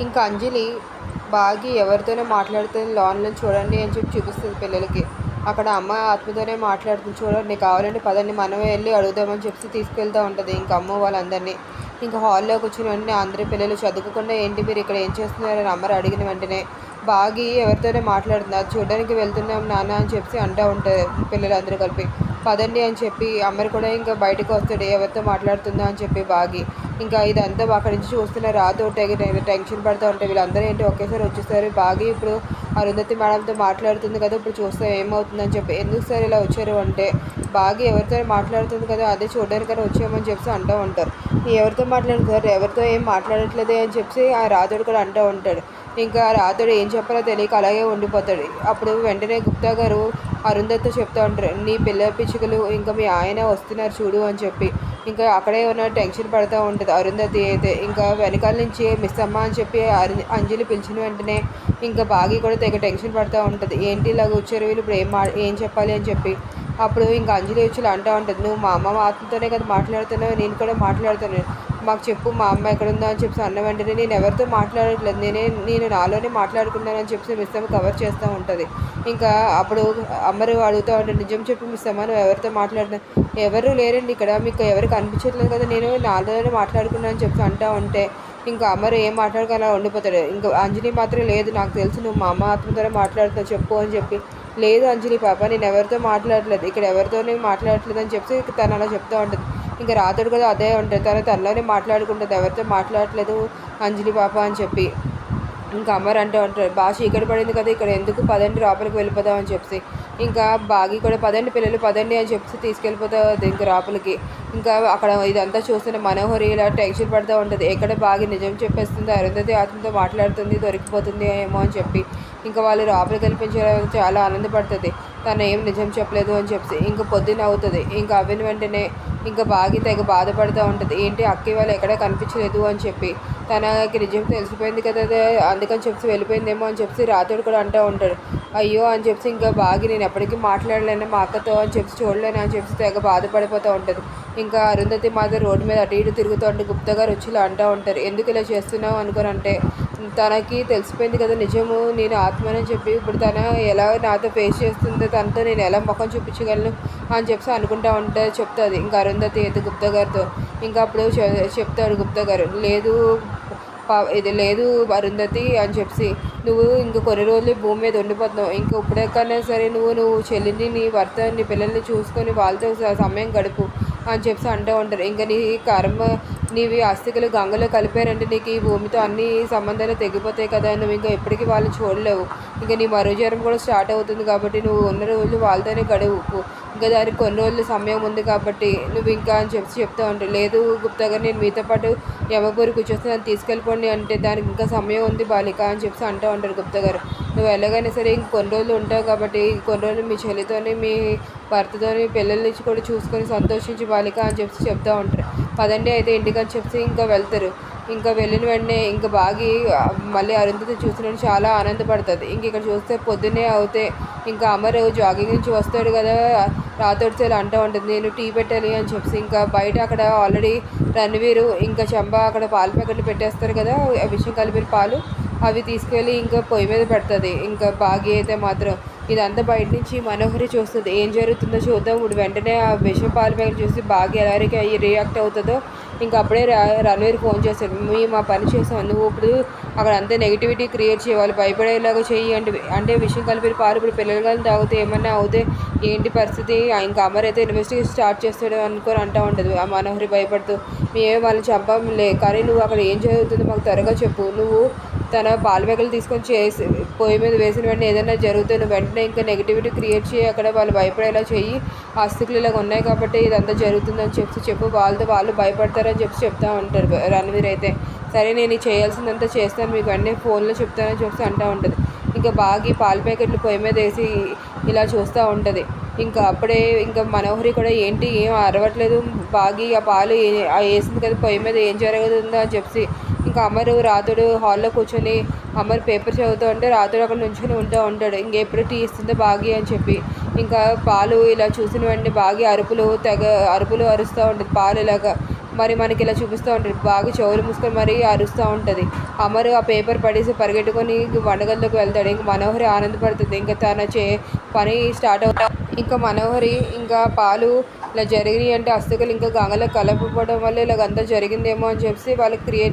ఇంకా అంజలి బాగి ఎవరితోనే మాట్లాడుతుంది లోన్లను చూడండి అని చెప్పి చూపిస్తుంది పిల్లలకి. అక్కడ అమ్మ ఆత్మతోనే మాట్లాడుతుంది చూడండి కావాలంటే పదండి మనమే వెళ్ళి అడుగుదామని చెప్పి తీసుకెళ్తూ ఉంటుంది. ఇంకా అమ్మ వాళ్ళందరినీ. ఇంకా హాల్లో కూర్చుని వెంటనే అందరి పిల్లలు చదువుకోకుండా ఏంటి మీరు ఇక్కడ ఏం చేస్తున్నారని అమ్మరు అడిగిన వెంటనే. బాగి ఎవరితోనే మాట్లాడుతుంది? అది చూడడానికి వెళ్తున్నాం నాన్న అని చెప్పి అంటూ ఉంటారు పిల్లలందరూ కలిపి. పదండి అని చెప్పి అమ్మరు కూడా ఇంకా బయటకు వస్తాడు ఎవరితో మాట్లాడుతుందా అని చెప్పి బాగి. ఇంకా ఇదంతా అక్కడి నుంచి చూస్తున్న రాదు టెన్షన్ పడుతూ ఉంటాయి వీళ్ళందరూ ఏంటి ఒకేసారి వచ్చేసారు. బాగా ఇప్పుడు అరుంధతి మేడంతో మాట్లాడుతుంది కదా ఇప్పుడు చూస్తే ఏమవుతుందని చెప్పి ఎందుకు సార్ ఇలా వచ్చారు అంటే బాగా ఎవరితో మాట్లాడుతుంది కదా అదే చూడడానికైనా వచ్చామని చెప్పి అంటూ ఉంటారు. ఎవరితో మాట్లాడుతారు ఎవరితో ఏం మాట్లాడట్లేదే అని చెప్పి ఆ రాతుడు కూడా అంటూ ఉంటాడు. ఇంకా రాతుడు ఏం చెప్పాలో తెలియక అలాగే ఉండిపోతాడు. అప్పుడు వెంటనే గుప్తా గారు అరుంధతితో చెప్తా ఉంటారు నీ పిల్ల పిచ్చుకలు ఇంకా మీ ఆయన వస్తున్నారు చూడు అని చెప్పి. ఇంకా అక్కడే ఉన్న టెన్షన్ పడుతూ ఉంటుంది. అరుంధతి అయితే ఇంకా వెనకాల నుంచి మిస్ అమ్మ అని చెప్పి అంజలి పిలిచిన వెంటనే ఇంకా బాగి కూడా తెగ టెన్షన్ పడుతూ ఉంటుంది. ఏంటి ఇలా వచ్చారు వీళ్ళు ఇప్పుడు ఏం ఏం చెప్పాలి? అని చెప్పి. అప్పుడు ఇంకా అంజలి వచ్చి అంటూ ఉంటుంది. నువ్వు మా అమ్మ ఆత్మతోనే కదా మాట్లాడుతున్నావు? నేను కూడా మాట్లాడుతున్నాను మాకు చెప్పు మా అమ్మ ఎక్కడ ఉందా అని చెప్పి అన్న వెంటనే నేను ఎవరితో మాట్లాడట్లేదు. నేనే నేను నాలోనే మాట్లాడుకున్నానని చెప్పి మిస్ అమ్మ కవర్ చేస్తూ ఉంటుంది. ఇంకా అప్పుడు అమ్మరు అడుగుతూ ఉంటుంది నిజం చెప్పి మిస్ అమ్మ నువ్వు ఎవరితో మాట్లాడుతున్నా ఎవరు లేరండి ఇక్కడ. మీకు ఎవరికి అనిపించట్లేదు కదా? నేను నాలోనే మాట్లాడుకున్నాను చెప్పి అంటూ ఉంటే ఇంకా అమరు ఏం మాట్లాడుకు ఉండిపోతాడు. ఇంకా అంజలి మాత్రం లేదు. నాకు తెలుసు నువ్వు మా అమ్మ ఆత్మతోనే మాట్లాడుతున్నావు చెప్పు అని చెప్పి. లేదు అంజలి పాప నేను ఎవరితో మాట్లాడట్లేదు. ఇక్కడ ఎవరితోనే మాట్లాడట్లేదు అని చెప్పి తను అలా చెప్తూ ఉంటుంది. ఇంకా రాత్రుడు కూడా అదే ఉంటుంది. తర్వాత తనలోనే మాట్లాడుకుంటుంది. ఎవరితో మాట్లాడట్లేదు అంజలి పాప అని చెప్పి. ఇంకా అమ్మర్ అంటూ ఉంటారు భాష ఇక్కడ పడింది కదా ఇక్కడ ఎందుకు పదండి లోపలికి వెళ్ళిపోదాం అని చెప్పి. ఇంకా బాగి కూడా పదండి పిల్లలు పదండి అని చెప్పి తీసుకెళ్ళిపోతుంది ఇంకా లోపలికి. ఇంకా అక్కడ ఇదంతా చూస్తున్న మనోహరి ఇలా టెన్షన్ పడుతూ ఉంటుంది. ఎక్కడ బాగి నిజం చెప్పేస్తుంది అరుంధతి ఆత్మతో మాట్లాడుతుంది దొరికిపోతుంది ఏమో అని చెప్పి. ఇంకా వాళ్ళు లోపలికి వెళ్ళిపించడం చాలా ఆనందపడుతుంది. తను ఏం నిజం చెప్పలేదు అని చెప్పి ఇంక పొద్దున్న అవుతుంది. ఇంకా అవిన వెంటనే ఇంకా బాగి తెగ బాధపడుతూ ఉంటుంది. ఏంటి అక్కి వాళ్ళు ఎక్కడ కనిపించలేదు అని చెప్పి. తనకి నిజం తెలిసిపోయింది కదా అందుకని చెప్పి వెళ్ళిపోయిందేమో అని చెప్పి రాత్రుడు కూడా అంటూ ఉంటాడు అయ్యో అని చెప్పి ఇంకా బాగి నేను ఎప్పటికీ మాట్లాడలేను మా అక్కతో అని చెప్పి చూడలేను అని చెప్పి తెగ బాధపడిపోతూ ఉంటుంది. ఇంకా అరుంధతి మాత్రం రోడ్డు మీద అటు ఇటు తిరుగుతూ ఉంటే గుప్తా గారు వచ్చి ఇలా అంటూ ఉంటారు. ఎందుకు ఇలా చేస్తున్నావు? అనుకోని అంటే తనకి తెలిసిపోయింది కదా నిజము నేను ఆత్మనని చెప్పి ఇప్పుడు తన ఎలా నాతో ఫేస్ చేస్తుందో తనతో నేను ఎలా ముఖం చూపించగలను అని చెప్పి అనుకుంటా ఉంటే చెప్తుంది. ఇంకా అరుంధతి అయితే గుప్తా గారితో ఇంకా అప్పుడు చె- చెప్తాడు గుప్తా గారు లేదు పా- ఇది లేదు అరుంధతి అని చెప్పి నువ్వు ఇంక కొన్ని రోజులు భూమి మీద ఉండిపోతున్నావు. ఇంక ఇప్పుడెక్కడైనా సరే నువ్వు నువ్వు చెల్లిని నీ భర్త నీ పిల్లల్ని చూసుకొని వాళ్ళతో సమయం గడుపు. అని చెప్పి అంటూ ఉంటారు. ఇంకా నీ కర్మ నీవి ఆస్తికలు గంగలో కలిపారంటే నీకు ఈ భూమితో అన్ని సంబంధాలు తెగిపోతాయి కదా నువ్వు ఇంకా ఎప్పటికీ వాళ్ళు చూడలేవు. ఇంకా నీ మరో జ్వరం కూడా స్టార్ట్ అవుతుంది కాబట్టి నువ్వు ఉన్న రోజులు వాళ్ళతోనే గడువు. ఇంకా దానికి కొన్ని రోజులు సమయం ఉంది కాబట్టి నువ్వు ఇంకా అని చెప్పి చెప్తా ఉంటావు లేదు గుప్తా గారు నేను మీతో పాటు యమపూరి కూర్చొస్తే నన్ను తీసుకెళ్ళిపోండి అంటే దానికి ఇంకా సమయం ఉంది బాలిక అని చెప్పి అంటూ ఉంటారు గుప్తా గారు. నువ్వు ఎలాగైనా సరే ఇంక కొన్ని రోజులు ఉంటావు కాబట్టి కొన్ని రోజులు మీ చెల్లితోని మీ భర్తతోని పిల్లల్ని కూడా చూసుకొని సంతోషించి బాలిక అని చెప్పి చెప్తూ ఉంటారు. పదండి అయితే ఇంటికి అని చెప్పి ఇంకా వెళ్తారు. ఇంకా వెళ్ళిన వెంటనే ఇంకా బాగి మళ్ళీ అరుంధతి చూసిన చాలా ఆనందపడుతుంది. ఇంక ఇక్కడ చూస్తే పొద్దున్నే అవుతే ఇంకా అమరు జాగింగ్ నుంచి వస్తాడు కదా రాతోడితో ఇలా అంటూ ఉంటుంది. నేను టీ పెట్టాలి అని చెప్పి ఇంకా బయట అక్కడ ఆల్రెడీ రణవీరు ఇంకా చెంబ అక్కడ పాలు ప్యాకెట్లు పెట్టేస్తారు కదా విషయం కలిపిన పాలు. అవి తీసుకెళ్ళి ఇంకా పొయ్యి మీద పెడుతుంది. ఇంకా బాగి అయితే మాత్రం ఇదంతా బయట నుంచి మనోహరి చూస్తుంది. ఏం జరుగుతుందో చూద్దాం. ఇప్పుడు వెంటనే ఆ విషం పాలు ప్యాకెట్ చూసి బాగా ఎలా అయ్యి రియాక్ట్ అవుతుందో ఇంకా అప్పుడే రా రణవీర్ ఫోన్ చేస్తాడు. మీ మా పని చేసాం. నువ్వు ఇప్పుడు అక్కడ అంతే నెగిటివిటీ క్రియేట్ చేయాలి భయపడేలాగా చెయ్యి అంటే అంటే విషయం కలిపి పాలు ఇప్పుడు పిల్లలు కానీ తాగితే ఏమన్నా అవుతే ఏంటి పరిస్థితి? ఇంకా అమర్ అయితే ఇన్వెస్టిగేషన్ స్టార్ట్ చేస్తాడు అనుకొని అంటూ ఉంటుంది. ఆ మనోహరి భయపడుతూ మేమే వాళ్ళని చంపంలే కానీ నువ్వు అక్కడ ఏం జరుగుతుందో మాకు త్వరగా చెప్పు. నువ్వు తన పాల తీసుకొని చేసి పొయ్యి మీద వేసిన వెంటనే ఏదైనా జరిగితే నువ్వు వెంటనే ఇంకా నెగిటివిటీ క్రియేట్ చేయి. అక్కడ వాళ్ళు భయపడేలా చెయ్యి ఆస్తికులు ఇలాగ ఉన్నాయి కాబట్టి ఇదంతా జరుగుతుందని చెప్పి చెప్పు. వాళ్ళతో వాళ్ళు భయపడతారని చెప్పి చెప్తా ఉంటారు రణవీర్ అయితే. సరే నేను ఇది చేయాల్సిందంతా చేస్తాను మీకు అన్నీ ఫోన్లో చెప్తానని చూస్తూ అంటూ ఉంటుంది. ఇంకా బాగా ఈ పాల ప్యాకెట్లు పొయ్యి మీద వేసి ఇలా చూస్తూ ఉంటుంది. ఇంకా అప్పుడే ఇంకా మనోహరి కూడా ఏంటి ఏం అరవట్లేదు బాగి ఆ పాలు ఆ వేసింది కదా పొయ్యి మీద ఏం జరుగుతుందో అని చెప్పి ఇంకా అమరు రాతుడు హాల్లో కూర్చొని అమరు పేపర్ చదువుతూ ఉంటే రాతుడు అక్కడ నుంచొని ఉంటూ ఉంటాడు. ఇంకెప్పుడు టీ ఇస్తుందో బాగి అని చెప్పి ఇంకా పాలు ఇలా చూసిన వెంటనే బాగి అరుపులు తెగ అరుపులు అరుస్తూ ఉంటుంది పాలు ఇలాగా. మరి మనకి ఇలా చూపిస్తూ ఉంటుంది బాగా చెవులు మూసుకొని మరీ అరుస్తూ ఉంటుంది. అమరు ఆ పేపర్ పడేసి పరిగెట్టుకొని వండగల్లోకి వెళ్తాడు. ఇంకా మనోహరి ఆనందపడుతుంది. ఇంకా తన చే పని స్టార్ట్ అవుతా ఇంకా మనోహరి ఇంకా పాలు ఇలా జరిగినాయి అంటే అస్తుకలు ఇంకా గంగలో కలపడం వల్ల ఇలాగంతా జరిగిందేమో అని చెప్పి వాళ్ళకి క్రియేట్